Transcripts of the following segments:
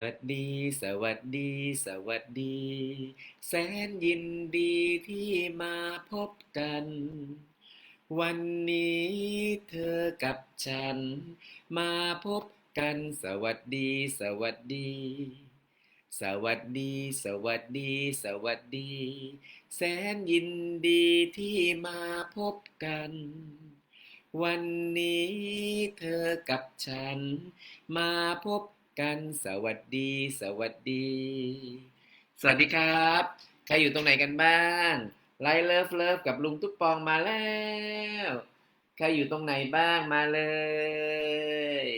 สวัสดี สวัสดี สวัสดี แสนยินดีที่มาพบกัน วันนี้เธอกับฉัน มาพบกัน สวัสดี สวัสดี สวัสดี สวัสดี สวัสดี แสนยินดีที่มาพบกัน วันนี้เธอกับฉัน มาพบ กัน สวัสดี สวัสดี สวัสดีครับ ใครอยู่ตรงไหนกันบ้างไลฟ์เลิฟเลิฟกับลุงตุ๊กปองมาแล้ว ใครอยู่ตรงไหนบ้างมาเลย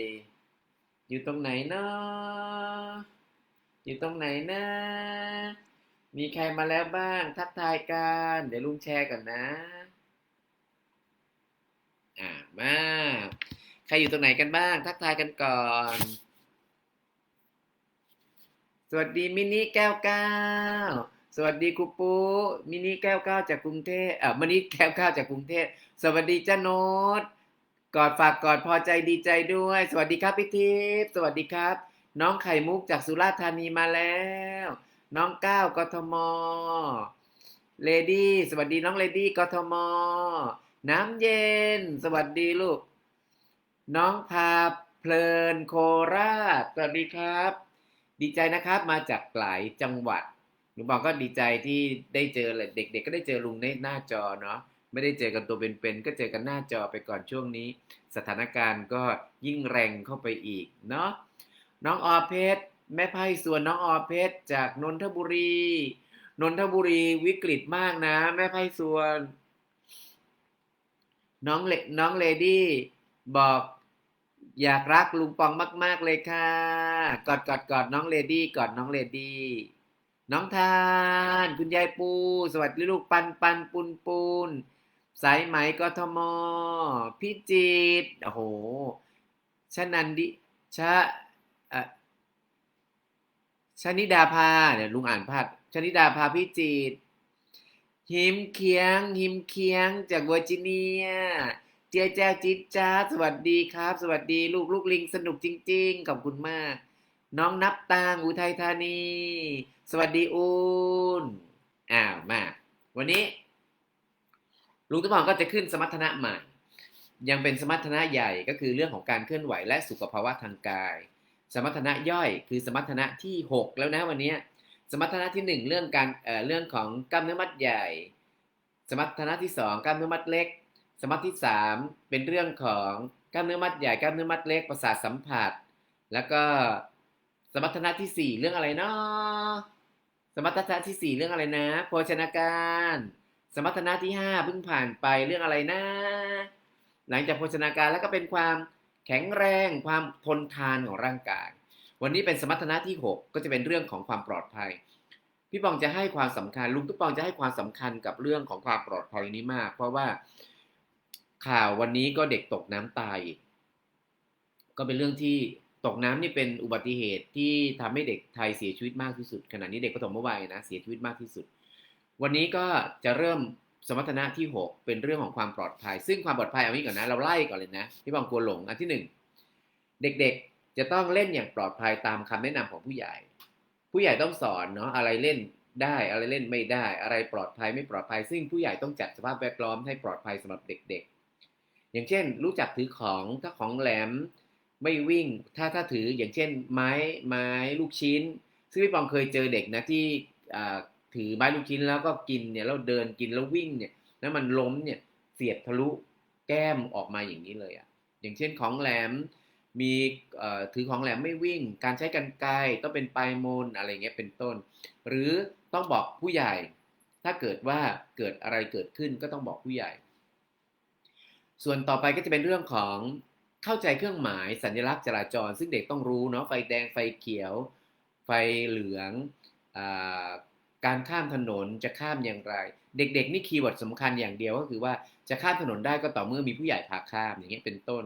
อยู่ตรงไหนเนาะอยู่ตรงไหนนะ มีใครมาแล้วบ้าง ทักทายกัน เดี๋ยวลุงแชร์ก่อนนะ อ่ามา ใครอยู่ตรงไหนกันบ้าง ทักทายกันก่อน สวัสดีมินิแก้วเก้าสวัสดีครูปูมินิแก้วเก้าจากกรุงเทพเอ่อมินิแก้วเก้าจากกรุงเทพสวัสดีจ้าโนตกอดฝากกอดพอใจดีใจด้วย สวัสดีครับพี่ทิพย์สวัสดีครับ น้องไข่มุกจากสุราษฎร์ธานีมาแล้ว น้องก้าวกทมเลดี้สวัสดีน้องเลดี้กทมน้ำเย็น สวัสดีลูก น้องพาเพลินโคราชสวัสดีครับ ดีใจนะครับมาจากหลายจังหวัดลุงบอกก็ดีใจที่ได้เจอเลยเด็ก ๆ ก็ได้เจอลุงในหน้าจอเนาะไม่ได้เจอกันตัวเป็นๆก็เจอกันหน้าจอไปก่อนช่วงนี้ สถานการณ์ก็ยิ่งแรงเข้าไปอีกเนาะน้องออเพชรแม่ไพ่ส่วนน้องออเพชรจากนนทบุรีนนทบุรีวิกฤตมากนะ แม่ไพ่ส่วน น้องเลน้องเลดี้บอก อยากรักลุงปองมาก ๆ เลยค่ะ กอดกอดกอดน้องเลดี้กอดน้องเลดี้ น้องทาน คุณยายปู สวัสดีลูกปันปันปุนปุนสายไหมกทมพี่จิตโอ้โหชนันดิชะอ่อชนิดาภาเดี๋ยวลุงอ่านพลาดชนิดาภาพี่จิตหิมเคียงหิมเคียงจากเวอร์จิเนีย เจียแจ้วจิ๊ดจ้าสวัสดีครับ สวัสดีลูกลูกลิงสนุกจริง ๆ ขอบคุณมาก น้องนับตางอุทัยธานี สวัสดีอูนอ้าวมา วันนี้ลุงตุ้มองก็จะขึ้นสมรรถนะใหม่ ยังเป็นสมรรถนะใหญ่ก็คือเรื่องของการเคลื่อนไหวและสุขภาวะทางกาย สมรรถนะย่อยคือสมรรถนะที่ 6 แล้วนะวันนี้สมรรถนะที่ 1 เรื่องการเอ่อเรื่องของกล้ามเนื้อมัดใหญ่ สมรรถนะที่ 2 กล้ามเนื้อมัดเล็ก สมรรถที่ 3 เป็นเรื่องของกล้ามเนื้อมัดใหญ่กล้ามเนื้อมัดเล็กประสาทสัมผัส แล้วก็สมรรถนะที่ 4 เรื่องอะไรเนาะสมรรถนะที่ 4 เรื่องอะไรนะ โภชนาการ สมรรถนะที่5เพิ่งผ่านไปเรื่องอะไรนะ หลังจากโภชนาการแล้วก็เป็นความแข็งแรงความทนทานของร่างกาย วันนี้เป็นสมรรถนะที่ 6 ก็จะเป็นเรื่องของความปลอดภัยพี่ปองจะให้ความสำคัญลุงตุ๊กปองจะให้ความสำคัญกับเรื่องของความปลอดภัยนี้มาก เพราะว่า ข่าววันนี้ก็เด็กตกน้ำตายอีก ก็เป็นเรื่องที่ตกน้ำนี่เป็นอุบัติเหตุที่ทำให้เด็กไทยเสียชีวิตมากที่สุด ขณะนี้เด็กปฐมวัยนะเสียชีวิตมากที่สุด วันนี้ก็จะเริ่มสมรรถนะที่ 6 เป็นเรื่องของความปลอดภัย ซึ่งความปลอดภัยเอางี้ก่อนนะ เราไล่ก่อนเลยนะพี่บองกลัวหลงอันที่ 1 เด็กๆจะต้องเล่นอย่างปลอดภัยตามคำแนะนำของผู้ใหญ่ ผู้ใหญ่ต้องสอนเนาะอะไรเล่นได้อะไรเล่นไม่ได้ อะไรปลอดภัยไม่ปลอดภัย ซึ่งผู้ใหญ่ต้องจัดสภาพแวดล้อมให้ปลอดภัยสำหรับเด็ก ๆ อย่างเช่น รู้จักถือของถ้าของแหลมไม่วิ่ง ถ้าถ้าถืออย่างเช่น ไม้ไม้ลูกชิ้น ซึ่งพี่ปองเคยเจอเด็กนะที่ถือไม้ลูกชิ้นแล้วก็กินเนี่ยแล้วเดินกินแล้ววิ่งเนี่ยแล้วมันล้มเนี่ยเสียบทะลุแก้มออกมาอย่างนี้เลยอะ่ะอย่างเช่นของแหลมมีถือของแหลมไม่วิ่ง การใช้กันไกรต้องเป็นปลายมนอะไรเงี้ยเป็นต้น หรือต้องบอกผู้ใหญ่ ถ้าเกิดว่าเกิดอะไรเกิดขึ้นก็ต้องบอกผู้ใหญ่ ส่วนต่อไปก็จะเป็นเรื่องของเข้าใจเครื่องหมายสัญลักษณ์จราจร ซึ่งเด็กต้องรู้เนาะไฟแดงไฟเขียว ไฟเหลืองอการข้ามถนนจะข้ามอย่างไร เด็กๆนี่คีย์เวิร์ดสำคัญอย่างเดียวก็คือว่าจะข้ามถนนได้ก็ต่อเมื่อมีผู้ใหญ่พาข้ามอย่างเงี้ยเป็นต้น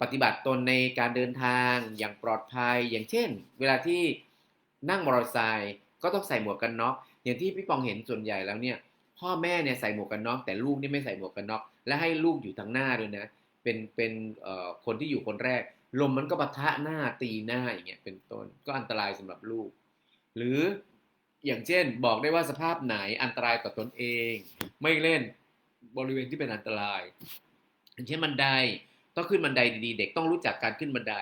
ปฏิบัติตนในการเดินทางอย่างปลอดภัย อย่างเช่น เวลาที่นั่งมอเตอร์ไซค์ก็ต้องใส่หมวกกันน็อกอย่างที่พี่ปองเห็นส่วนใหญ่แล้วเนี่ย พ่อแม่เนี่ยใส่หมวกกันน็อกแต่ลูกนี่ไม่ใส่หมวกกันน็อกและให้ลูกอยู่ทางหน้าด้วยนะ เป็นเป็นเอ่อคนที่อยู่คนแรก ลมมันก็ปะทะหน้าตีหน้าอย่างเงี้ยเป็นต้นก็อันตรายสำหรับลูก หรืออย่างเช่นบอกได้ว่าสภาพไหนอันตรายต่อตนเอง ไม่เล่นบริเวณที่เป็นอันตราย อย่างเช่นบันไดต้องขึ้นบันไดดีๆ เด็กต้องรู้จักการขึ้นบันได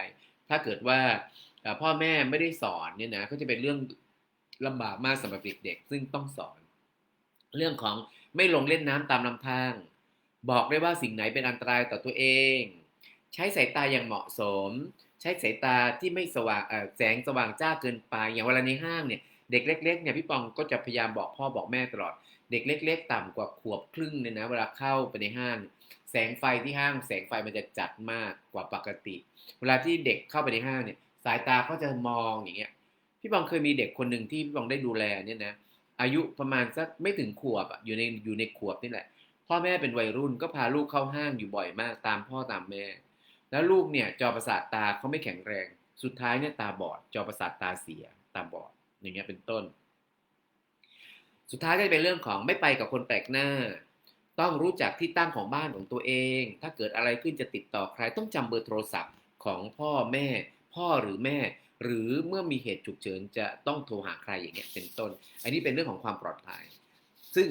ถ้าเกิดว่าพ่อแม่ไม่ได้สอนเนี่ยนะก็จะเป็นเรื่องลำบากมากสำหรับเด็กๆซึ่งต้องสอน เรื่องของไม่ลงเล่นน้ำตามลำธารบอกได้ว่าสิ่งไหนเป็นอันตรายต่อตัวเอง ใช้สายตาอย่างเหมาะสม ใช้สายตาที่ไม่สว่างแสงสว่างจ้าเกินไป อย่างเวลาในห้างเนี่ยเด็กเล็กๆเนี่ยพี่ปองก็จะพยายามบอกพ่อบอกแม่ตลอด เด็กเล็ก ๆ ต่ำกว่าขวบครึ่งเนี่ยนะเวลาเข้าไปในห้าง แสงไฟที่ห้าง แสงไฟมันจะจัดมากกว่าปกติ เวลาที่เด็กเข้าไปในห้างเนี่ย สายตาเขาจะมองอย่างเงี้ยพี่บองเคยมีเด็กคนหนึ่งที่พี่บองได้ดูแลเนี่ยนะ อายุประมาณสักไม่ถึงขวบอะอยู่ในอยู่ในขวบนี่แหละ พ่อแม่เป็นวัยรุ่นก็พาลูกเข้าห้างอยู่บ่อยมาก ตามพ่อตามแม่ แล้วลูกเนี่ยจอประสาทตาเขาไม่แข็งแรง สุดท้ายเนี่ยตาบอด จอประสาทตาเสียตาบอด อย่างเงี้ยเป็นต้น สุดท้ายก็จะเป็นเรื่องของไม่ไปกับคนแปลกหน้า ต้องรู้จักที่ตั้งของบ้านของตัวเอง ถ้าเกิดอะไรขึ้นจะติดต่อใครต้องจำเบอร์โทรศัพท์ของพ่อแม่ พ่อหรือแม่ หรือเมื่อมีเหตุฉุกเฉินจะต้องโทรหาใครอย่างเงี้ยเป็นต้น อันนี้เป็นเรื่องของความปลอดภัย ซึ่ง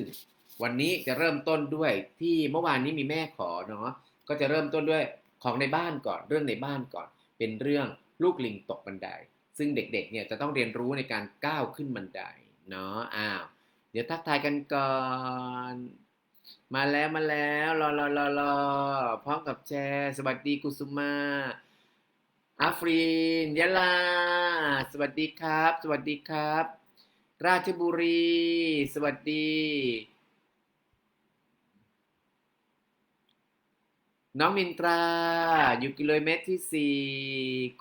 วันนี้จะเริ่มต้นด้วยที่เมื่อวานนี้มีแม่ขอเนาะก็จะเริ่มต้นด้วยของในบ้านก่อนเรื่องในบ้านก่อน เป็นเรื่องลูกลิงตกบันได ซึ่งเด็กๆเนี่ยจะต้องเรียนรู้ในการก้าวขึ้นบันไดเนาะอ้าวเดี๋ยวทักทายกันก่อนมาแล้วมาแล้วรอรอรอรอพร้อมกับแชร์ สวัสดีกุสุมา อาฟรีนยะลา สวัสดีครับ สวัสดีครับ ราชบุรี สวัสดี น้องมินตรา อยู่กิโลเมตรที่สี่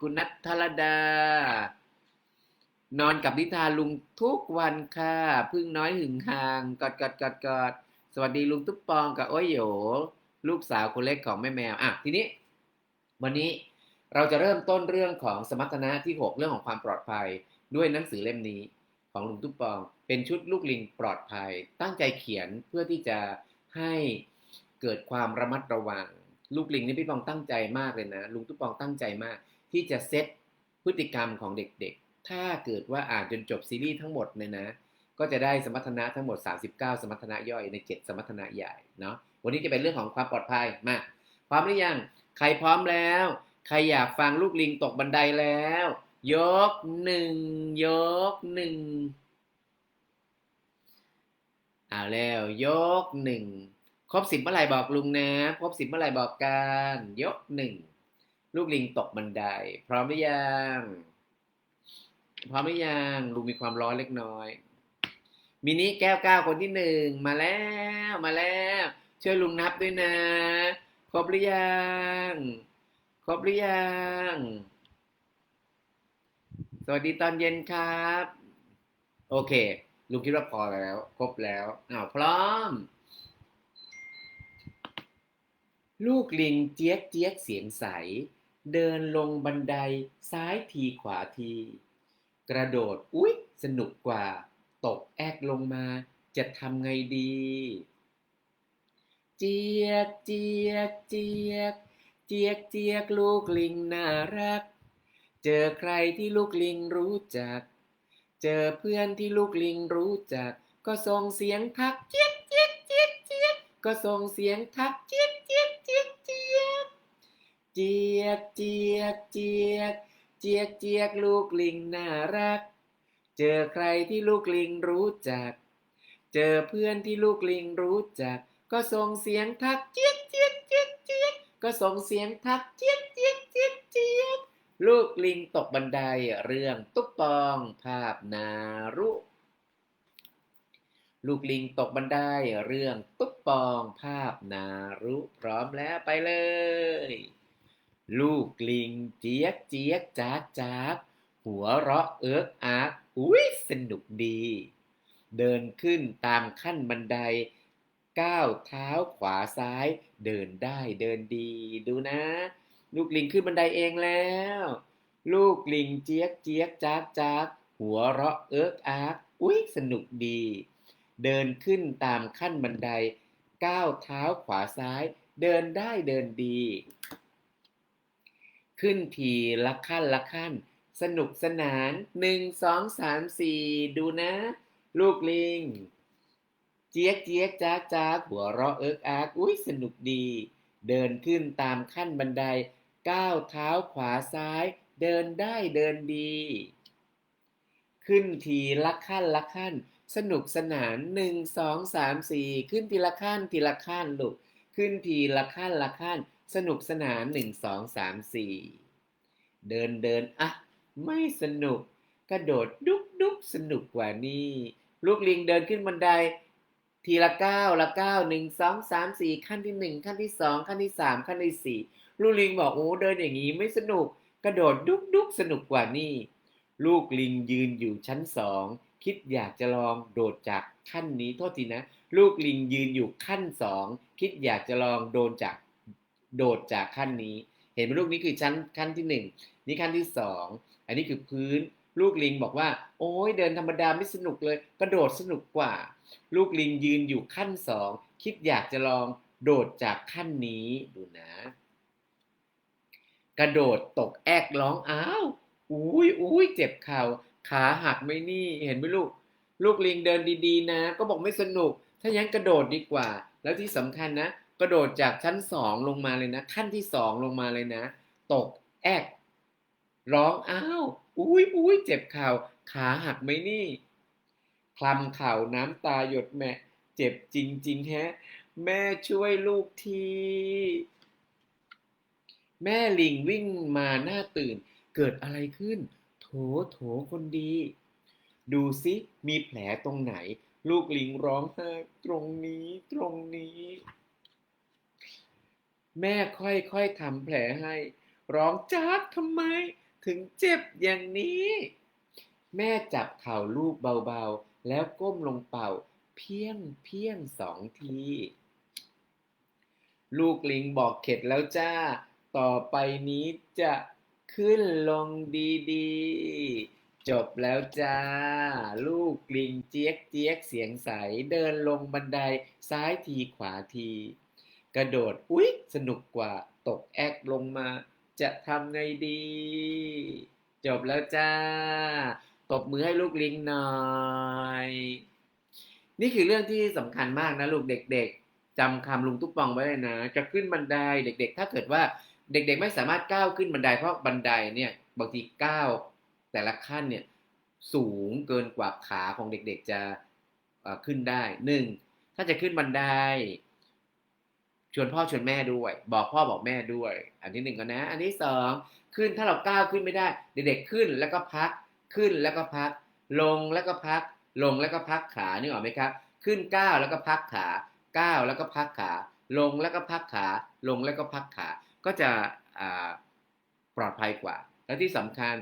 คุณนัทธรดา นอนกับนิทาลุงทุกวันค่ะพึ่งน้อยหึงห่างกอดกอดกอดกอดสวัสดีลุงตุ๊กปองกับโอ้ยโหยลูกสาวคนเล็กของแม่แมว อะ ทีนี้ วันนี้ เราจะเริ่มต้นเรื่องของสมรรถนะที่ 6 เรื่องของความปลอดภัย ด้วยหนังสือเล่มนี้ของลุงตุ๊กปอง เป็นชุดลูกลิงปลอดภัย ตั้งใจเขียนเพื่อที่จะให้เกิดความระมัดระวัง ลูกลิงนี่พี่ปองตั้งใจมากเลยนะลุงตุ๊กปองตั้งใจมาก ที่จะเซตพฤติกรรมของเด็กๆ ถ้าเกิดว่าอ่านจนจบซีรีส์ทั้งหมดเนี่ยนะ ก็จะได้สมรรถนะทั้งหมด 39 สมรรถนะย่อยใน 7 สมรรถนะใหญ่เนาะวันนี้จะเป็นเรื่องของความปลอดภัยมาพร้อมหรือยังใครพร้อมแล้ว ใครอยากฟังลูกลิงตกบันไดแล้ว ยกหนึ่งยกหนึ่งเอาแล้วยกหนึ่งครบสิบเมื่อไหร่บอกลุงนะ ครบสิบเมื่อไหร่บอกกันยกหนึ่งลูกลิงตกบันได พร้อมหรือยังพร้อมหรือยังลุงมีความร้อนเล็กน้อยมินิแก้วเก้าคนที่หนึ่งมาแล้วมาแล้วช่วยลุงนับด้วยนะ ครบหรือยัง ครบหรือยัง สวัสดีตอนเย็นครับ โอเค ลุงคิดว่าพอแล้ว ครบแล้วอ้าวพร้อม ลูกลิงเจี๊ยกเจี๊ยกเสียงใส เดินลงบันไดซ้ายทีขวาที กระโดด อุ๊ย สนุกกว่า ตกแอกลงมา จะทำไงดี เจี๊ยกเจี๊ยกเจี๊ยก เจี๊ยกเจี๊ยกลูกลิงน่ารัก เจอใครที่ลูกลิงรู้จัก เจอเพื่อนที่ลูกลิงรู้จัก ก็ส่งเสียงทักเจี๊ยกเจี๊ยกเจี๊ยกเจี๊ยกก็ส่งเสียงทักเจี๊ยกเจี๊ยกเจี๊ยกเจี๊ยกเจี๊ยกเจี๊ยกเจี๊ยกเจี๊ยกเจี๊ยกลูกลิงน่ารัก เจอใครที่ลูกลิงรู้จัก เจอเพื่อนที่ลูกลิงรู้จัก ก็ส่งเสียงทักเจี๊ยก ก็ส่งเสียงทักเจี๊ยกเจี๊ยกเจี๊ยกเจี๊ยกลูกลิงตกบันไดเรื่องตุ๊กปองภาพนารุ ลูกลิงตกบันไดเรื่องตุ๊กปองภาพนารุพร้อมแล้วไปเลย ลูกลิงเจี๊ยกเจี๊ยกจากจากหัวเราะเอิกอักอุ้ยสนุกดี เดินขึ้นตามขั้นบันได ก้าวเท้าขวาซ้าย เดินได้เดินดี ดูนะ ลูกลิงขึ้นบันไดเองแล้ว ลูกลิงเจี๊ยกเจี๊ยกจากจากหัวเราะเอิกอักอุ้ยสนุกดี เดินขึ้นตามขั้นบันได ก้าวเท้าขวาซ้าย เดินได้เดินดี ขึ้นทีละขั้นละขั้น สนุกสนานหนึ่งสองสามสี่ดูนะ ลูกลิง เจี๊ยกเจี๊ยกจ้าจ้าหัวเราะเอิกอากอุ้ยสนุกดี เดินขึ้นตามขั้นบันได ก้าวเท้าขวาซ้าย เดินได้เดินดี ขึ้นทีละขั้นละขั้น สนุกสนานหนึ่งสองสามสี่ขึ้นทีละขั้นทีละขั้นลูกขึ้นทีละขั้นละขั้น สนุกสนานหนึ่งสองสามสี่เดินเดินอะ ไม่สนุก กระโดดดุ๊กดุ๊กสนุกกว่านี่ ลูกลิงเดินขึ้นบันได ทีละก้าละก้าหนึ่งสองสามสี่ขั้นที่หนึ่งขั้นที่สองขั้นที่สามขั้นที่สี่ลูกลิงบอกโอ้เดินอย่างนี้ไม่สนุก กระโดดดุกดุกสนุกกว่านี่ ลูกลิงยืนอยู่ชั้นสองคิดอยากจะลองโดดจากขั้นนี้โทษทีนะ ลูกลิงยืนอยู่ขั้นสองคิดอยากจะลองโดนจากโดดจากขั้นนี้ เห็นไหมลูกนี้คือชั้นขั้นที่หนึ่งนี่ขั้นที่สองอันนี้คือพื้นลูกลิงบอกว่า โอ้ยเดินธรรมดาไม่สนุกเลย กระโดดสนุกกว่า ลูกลิงยืนอยู่ขั้นสองคิดอยากจะลองโดดจากขั้นนี้ดูนะ กระโดดตกแอกร้องอ้าวอุ้ยอุ้ยเจ็บเข่าขาหักไหมนี่เห็นไหมลูก ลูกลิงเดินดีๆ นะ ก็บอกไม่สนุก ถ้ายังกระโดดดีกว่า แล้วที่สำคัญนะ กระโดดจากชั้นสองลงมาเลยนะ ขั้นที่สองลงมาเลยนะ ตกแอกร้องอ้าวอุ้ยอุ้ยเจ็บเข่าขาหักไหมนี่ คลำเข่าน้ำตาหยดแม่ เจ็บจริง ๆ แฮะ แม่ช่วยลูกที แม่ลิงวิ่งมาหน้าตื่น เกิดอะไรขึ้น โถโถคนดี ดูสิมีแผลตรงไหน ลูกลิงร้องไห้ตรงนี้ตรงนี้ แม่ค่อยๆทำแผลให้ ร้องจักทำไม ถึงเจ็บอย่างนี้ แม่จับเข่าลูกเบาๆ แล้วก้มลงเป่าเพียงเพียงสองที ลูกลิงบอกเข็ดแล้วจ้า ต่อไปนี้จะขึ้นลงดีๆ จบแล้วจ้า ลูกลิงเจี๊ยกเจี๊ยกเสียงใส เดินลงบันไดซ้ายทีขวาที กระโดดอุ๊ย สนุกกว่าตกแอกลงมา จะทำไงดี จบแล้วจ้า ตบมือให้ลูกลิงหน่อย นี่คือเรื่องที่สำคัญมากนะลูกเด็ก ๆจำคำลุงตุ๊กปองไว้เลยนะ จะขึ้นบันไดเด็ก ๆ ถ้าเกิดว่าเด็ก ๆ ไม่สามารถก้าวขึ้นบันไดเพราะบันไดเนี่ยบางทีก้าวแต่ละขั้นเนี่ยสูงเกินกว่าขาของเด็ก ๆ จะขึ้นได้หนึ่งถ้าจะขึ้นบันไดชวนพ่อชวนแม่ด้วย บอกพ่อบอกแม่ด้วย อันที่หนึ่งก่อนนะ อันที่สองขึ้นถ้าเราก้าวขึ้นไม่ได้ เด็กๆขึ้นแล้วก็พัก ขึ้นแล้วก็พัก ลงแล้วก็พัก ลงแล้วก็พักขานี่ออกไหมครับ ขึ้นก้าวแล้วก็พักขาก้าวแล้วก็พักขา ลงแล้วก็พักขา ลงแล้วก็พักขา ก็จะปลอดภัยกว่า และที่สำคัญ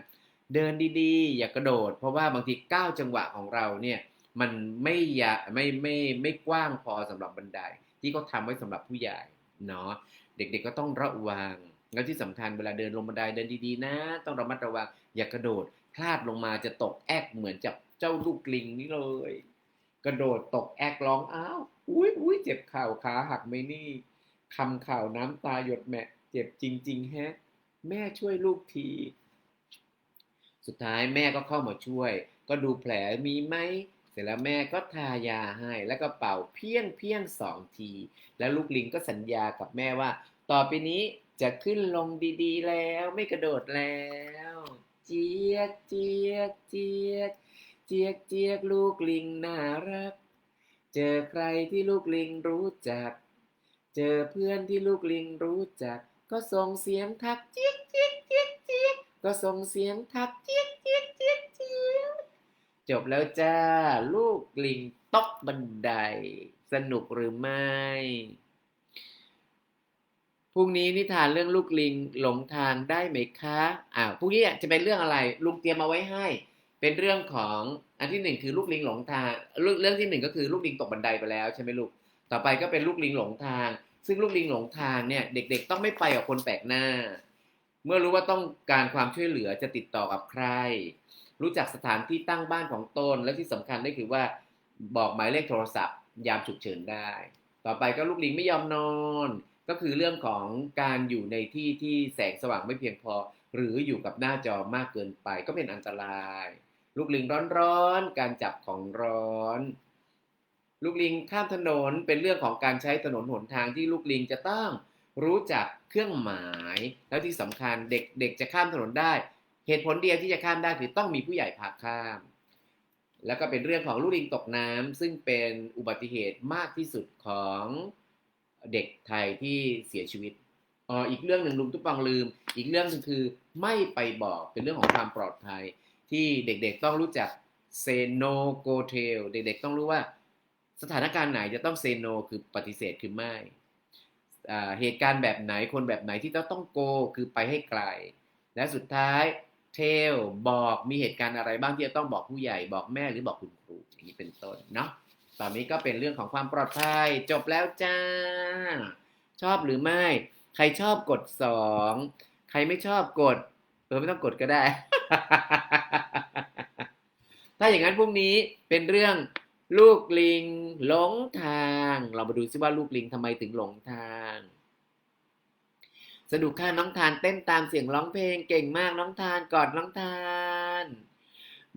เดินดีๆ อย่ากระโดด เพราะว่าบางทีก้าวจังหวะของเราเนี่ยมันไม่ยาไม่ไม่ไม่กว้างพอสำหรับบันได ที่เขาทำไว้สำหรับผู้ใหญ่เนาะเด็กๆก็ต้องระวังแล้วที่สำคัญเวลาเดินลงบันไดเดินดีๆ นะ ต้องระมัดระวังอย่ากระโดด พลาดลงมาจะตกแอกเหมือนจับเจ้าลูกลิงนี่เลย กระโดดตกแอกร้องอ้าวอุ้ยอุ้ยเจ็บเข่าขาหักไหมนี่คำข่าวน้ำตาหยดแม่เจ็บจริง ๆ แฮะ แม่ช่วยลูกที สุดท้ายแม่ก็เข้ามาช่วย ก็ดูแผลมีไหมเสร็จแล้วแม่ก็ทายาให้แล้วก็เป่าเพี้ยงเพี้ยงสองที แล้วลูกลิงก็สัญญากับแม่ว่า ต่อไปนี้จะขึ้นลงดีๆแล้วไม่กระโดดแล้ว เจี๊ยกเจี๊ยกเจี๊ยกเจี๊ยกเจี๊ยกลูกลิงน่ารัก เจอใครที่ลูกลิงรู้จัก เจอเพื่อนที่ลูกลิงรู้จัก ก็ส่งเสียงทักเจี๊ยกเจี๊ยกเจี๊ยกเจี๊ยกก็ส่งเสียงทักเจี๊ยกเจี๊ยกเจี๊ยกเจี๊ยกจบแล้วจ้า ลูกลิงตกบันได สนุกหรือไม่ พรุ่งนี้นิทานเรื่องลูกลิงหลงทางได้ไหมคะอ้าวพรุ่งนี้จะเป็นเรื่องอะไร ลุงเตรียมมาไว้ให้ เป็นเรื่องของอันที่หนึ่งคือลูกลิงหลงทางเรื่องเรื่องที่หนึ่งก็คือลูกลิงตกบันไดไปแล้วใช่ไหมลูก ต่อไปก็เป็นลูกลิงหลงทาง ซึ่งลูกลิงหลงทางเนี่ยเด็ก ๆ ต้องไม่ไปกับคนแปลกหน้า เมื่อรู้ว่าต้องการความช่วยเหลือจะติดต่อกับใคร รู้จักสถานที่ตั้งบ้านของตน และที่สำคัญได้คือว่าบอกหมายเลขโทรศัพท์ ยามฉุกเฉินได้ ต่อไปก็ลูกลิงไม่ยอมนอน ก็คือเรื่องของการอยู่ในที่ที่แสงสว่างไม่เพียงพอ หรืออยู่กับหน้าจอมากเกินไป ก็เป็นอันตราย ลูกลิงร้อนๆ การจับของร้อน ลูกลิงข้ามถนนเป็นเรื่องของการใช้ถนนหนทางที่ลูกลิงจะต้องรู้จักเครื่องหมาย แล้วที่สำคัญเด็กเด็กจะข้ามถนนได้ เหตุผลเดียวที่จะข้ามได้คือต้องมีผู้ใหญ่พาข้าม แล้วก็เป็นเรื่องของลูกลิงตกน้ำซึ่งเป็นอุบัติเหตุมากที่สุดของ เด็กไทยที่เสียชีวิตอ๋ออีกเรื่องหนึ่งลุงตุ๊ปองลืม อีกเรื่องหนึงคือไม่ไปบอกเป็นเรื่องของความปลอดภัย ที่เด็กๆต้องรู้จักเซโนโกเทลเด็กๆต้องรู้ว่าสถานการณ์ไหนจะต้องเซโนคือปฏิเสธคือไม่เหตุการณ์แบบไหนคนแบบไหนที่ต้องต้องโกคือไปให้ไกล และสุดท้ายเทลบอกมีเหตุการณ์อะไรบ้างที่จะต้องบอกผู้ใหญ่บอกแม่หรือบอกคุณครูอย่างนี้เป็นต้นเนาะ ตอนนี้ก็เป็นเรื่องของความปลอดภัย จบแล้วจ้า ชอบหรือไม่ ใครชอบกดสองใครไม่ชอบกด เออไม่ต้องกดก็ได้ ถ้าอย่างนั้นพรุ่งนี้เป็นเรื่องลูกลิงหลงทาง เรามาดูซิว่าลูกลิงทำไมถึงหลงทาง สนุกค่ะน้องทานเต้นตามเสียงร้องเพลงเก่งมากน้องทานกอดน้องทาน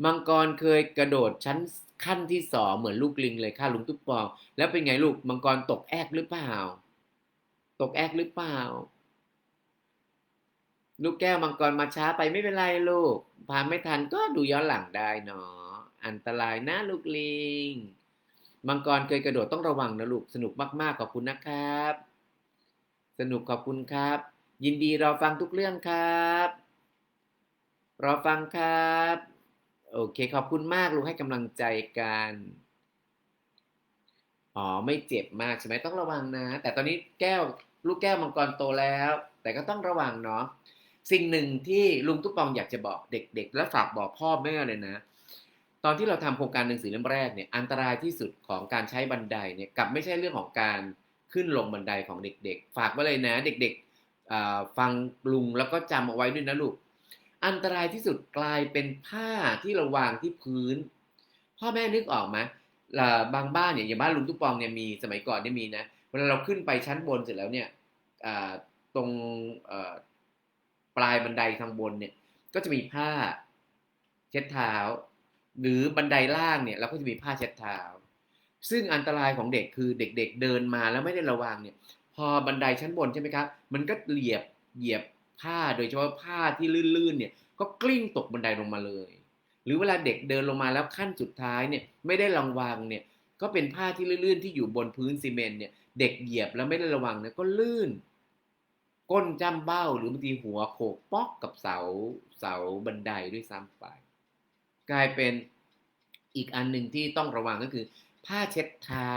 มังกรเคยกระโดดชั้น ขั้นที่สองเหมือนลูกลิงเลยค่ะลุงตุ๊กปองแล้วเป็นไงลูกมังกรตกแอกหรือเปล่า ตกแอกหรือเปล่า ลูกแก้วมังกรมาช้าไปไม่เป็นไรลูกพาไม่ทันก็ดูย้อนหลังได้เนาะอันตรายนะลูกลิง มังกรเคยกระโดดต้องระวังนะลูกสนุกมากๆขอบคุณนะครับ สนุกขอบคุณครับ ยินดีรอฟังทุกเรื่องครับ รอฟังครับ โอเค ขอบคุณมากลูกให้กำลังใจกันอ๋อไม่เจ็บมากใช่ไหมต้องระวังนะ แต่ตอนนี้แก้วลูกแก้วมังกรโตแล้ว แต่ก็ต้องระวังเนาะสิ่งหนึ่งที่ลุงตุ๊กปองอยากจะบอกเด็ก ๆ และฝากบอกพ่อแม่เลยนะ ตอนที่เราทำโครงการหนังสือเล่มแรกเนี่ยอันตรายที่สุดของการใช้บันไดเนี่ยกับไม่ใช่เรื่องของการขึ้นลงบันไดของเด็ก ๆ ฝากไว้เลยนะ เด็กๆฟังลุงแล้วก็จำเอาไว้ด้วยนะลูก อันตรายที่สุดกลายเป็นผ้าที่เราวางที่พื้น พ่อแม่นึกออกไหมบางบ้านเนี่ยอย่างบ้านลุงตุ๊กปองเนี่ยมีสมัยก่อนเนี่ยมีนะเวลาเราขึ้นไปชั้นบนเสร็จแล้วเนี่ยตรงปลายบันไดทางบนเนี่ย ก็จะมีผ้าเช็ดเท้า หรือบันไดล่างเนี่ยเราก็จะมีผ้าเช็ดเท้า ซึ่งอันตรายของเด็กคือเด็กๆเดินมาแล้วไม่ได้ระวังเนี่ย พอบันไดชั้นบนใช่ไหมครับ มันก็เหยียบเหยียบ ผ้าโดยเฉพาะผ้าที่ลื่นๆเนี่ยก็กลิ้งตกบันไดลงมาเลย หรือเวลาเด็กเดินลงมาแล้วขั้นสุดท้ายเนี่ยไม่ได้ระวังเนี่ยก็เป็นผ้าที่ลื่นๆที่อยู่บนพื้นซีเมนต์เนี่ยเด็กเหยียบแล้วไม่ได้ระวังเนี่ยก็ลื่น ก้นจ้ำเบ้าหรือบางทีหัวโขกป๊อกกับเสาเสาบันไดด้วยซ้ำไป กลายเป็นอีกอันหนึ่งที่ต้องระวังก็คือ ผ้าเช็ดเท้า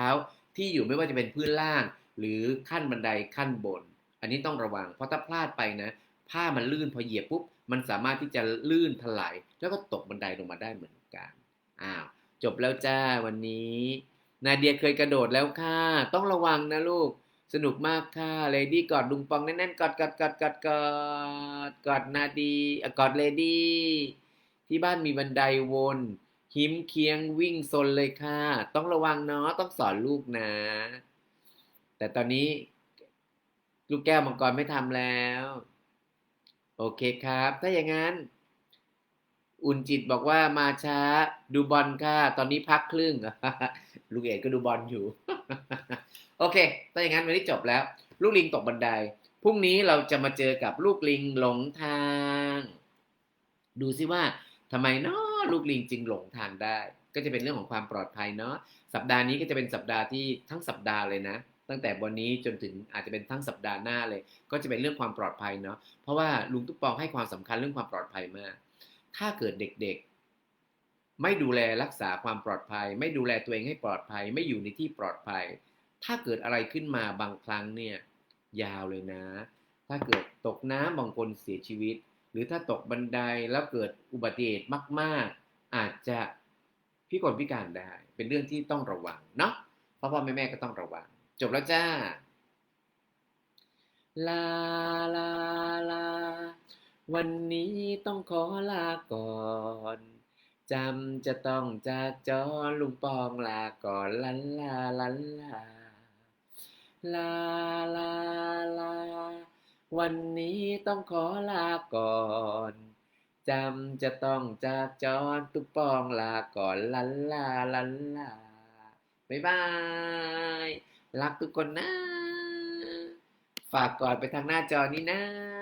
ที่อยู่ไม่ว่าจะเป็นพื้นล่าง หรือขั้นบันไดขั้นบน อันนี้ต้องระวัง เพราะถ้าพลาดไปนะ ผ้ามันลื่นพอเหยียบปุ๊บมันสามารถที่จะลื่นถลายแล้วก็ตกบันไดลงมาได้เหมือนกันอ้าวจบแล้วจ้าวันนี้ นาเดียเคยกระโดดแล้วค่ะ ต้องระวังนะลูก สนุกมากค่ะเลดี้กอดลุงปองแน่นๆกอดกอดกอดกอดกอดกอดนาดีกอดเลดี้ที่บ้านมีบันไดวนหิมเคียงวิ่งซนเลยค่ะ ต้องระวังเนาะต้องสอนลูกนะ แต่ตอนนี้ ลูกแก้วมังกรไม่ทำแล้ว โอเคครับ ถ้าอย่างนั้น อุ่นจิตบอกว่ามาช้าดูบอลค่ะ ตอนนี้พักครึ่งลูกเอกก็ดูบอลอยู่ โอเค ถ้าอย่างนั้นวันนี้จบแล้ว ลูกลิงตกบันได พรุ่งนี้เราจะมาเจอกับลูกลิงหลงทาง ดูซิว่าทำไมเนาะลูกลิงจึงหลงทางได้ ก็จะเป็นเรื่องของความปลอดภัยเนาะสัปดาห์นี้ก็จะเป็นสัปดาห์ที่ทั้งสัปดาห์เลยนะ ตั้งแต่วันนี้จนถึงอาจจะเป็นทั้งสัปดาห์หน้าเลย ก็จะเป็นเรื่องความปลอดภัยเนาะเพราะว่าลุงตุ๊กปองให้ความสำคัญเรื่องความปลอดภัยมาก ถ้าเกิดเด็กๆ ไม่ดูแลรักษาความปลอดภัย ไม่ดูแลตัวเองให้ปลอดภัย ไม่อยู่ในที่ปลอดภัย ถ้าเกิดอะไรขึ้นมาบางครั้งเนี่ยยาวเลยนะ ถ้าเกิดตกน้ำบางคนเสียชีวิต หรือถ้าตกบันไดแล้วเกิดอุบัติเหตุมาก ๆ อาจจะพิกลพิการได้ เป็นเรื่องที่ต้องระวังเนาะพ่อพ่อแม่แม่ก็ต้องระวัง จบแล้วจ้า ลาลาลา วันนี้ต้องขอลาก่อนจำจะต้องจากจอลุงปองลาก่อนลันลาลันลา ลาลาลา วันนี้ต้องขอลาก่อนจำจะต้องจากจอนตุปองลาก่อนลันลาลันลา บ๊ายบาย รักทุกคนนะ ฝากกอดไปทางหน้าจอนี้นะ